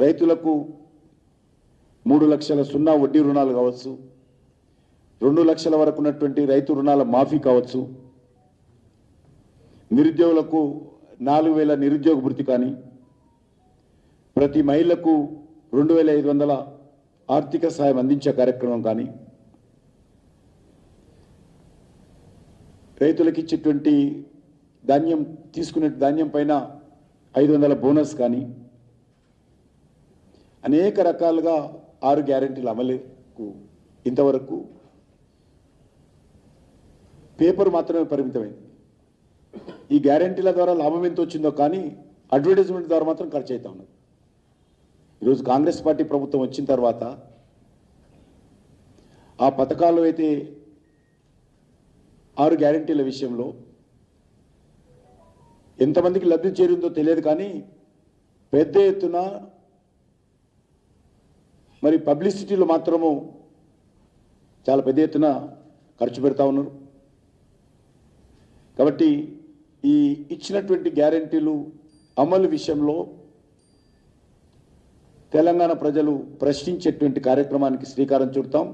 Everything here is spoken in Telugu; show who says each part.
Speaker 1: రైతులకు మూడు లక్షల సున్నా వడ్డీ రుణాలు కావచ్చు రెండు లక్షల వరకు ఉన్నటువంటి రైతు రుణాల మాఫీ కావచ్చు నిరుద్యోగులకు నాలుగు వేల నిరుద్యోగ భృతి కానీ ప్రతి మహిళకు రెండు వేల ఐదు వందల ఆర్థిక సాయం అందించే కార్యక్రమం కానీ రైతులకు ఇచ్చేటువంటి ధాన్యం తీసుకునే ధాన్యం పైన ఐదు వందల బోనస్ కానీ అనేక రకాలుగా ఆరు గ్యారెంటీలు అమలుకు ఇంతవరకు పేపర్ మాత్రమే పరిమితమైంది. ఈ గ్యారెంటీల ద్వారా లాభం ఎంత వచ్చిందో కానీ అడ్వర్టైజ్మెంట్ ద్వారా మాత్రం ఖర్చు అవుతా ఉన్నది. ఈరోజు కాంగ్రెస్ పార్టీ ప్రభుత్వం వచ్చిన తర్వాత ఆ పథకాలు అయితే ఆరు గ్యారెంటీల విషయంలో ఎంతమందికి లబ్ధి చేరిందో తెలియదు కానీ పెద్ద ఎత్తున మరి పబ్లిసిటీలు మాత్రము చాలా పెద్ద ఎత్తున ఖర్చు పెడతా ఉన్నారు. కాబట్టి ఈ ఇచ్చినటువంటి గ్యారెంటీలు అమలు విషయంలో తెలంగాణ ప్రజలు ప్రశ్నించేటువంటి కార్యక్రమానికి శ్రీకారం చుడతాం.